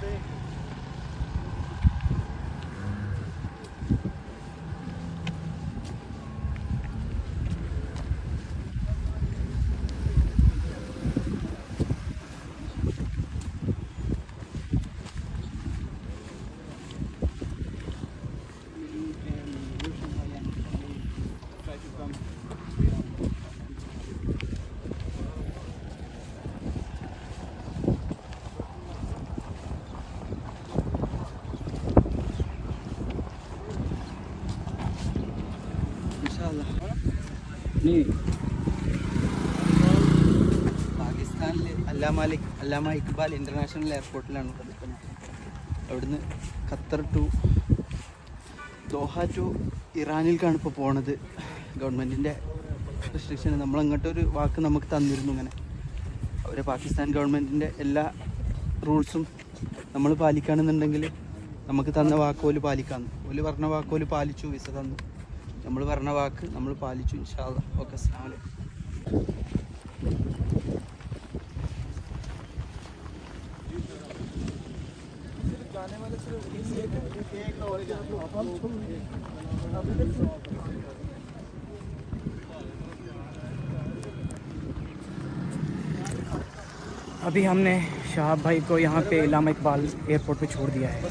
Sunday. പാകിസ്ഥാനിലെ അല്ലാമാലി അല്ലാമ Iqbal international എയർപോർട്ടിലാണ് നിൽക്കുന്നത് അവിടുന്ന് ഖത്തർ ടു ദോഹ ടു ഇറാനിലേക്കാണ് ഇപ്പോൾ പോണത്. ഗവൺമെന്റിന്റെ റെസ്ട്രിക്ഷൻ നമ്മളങ്ങോട്ടൊരു വാക്ക് നമുക്ക് തന്നിരുന്നു ഇങ്ങനെ. അവർ പാകിസ്ഥാൻ ഗവൺമെന്റിന്റെ എല്ലാ റൂൾസും നമ്മൾ പാലിക്കുകയാണെന്നുണ്ടെങ്കിൽ നമുക്ക് തന്ന വാക്കോൽ പോലും പാലിക്കാമെന്ന് ഓൽ പറഞ്ഞ വാക്കോൽ പാലിച്ചു വിസ തന്നു. നമ്മൾ പറഞ്ഞ വാക്ക് നമ്മൾ പാലിച്ചു ഇൻഷാല്ല ഓക്കെ അസ്സാം വലൈക്കും अभी हमने शाह भाई को यहाँ पे इलामा इकबाल एयरपोर्ट पे छोड़ दिया है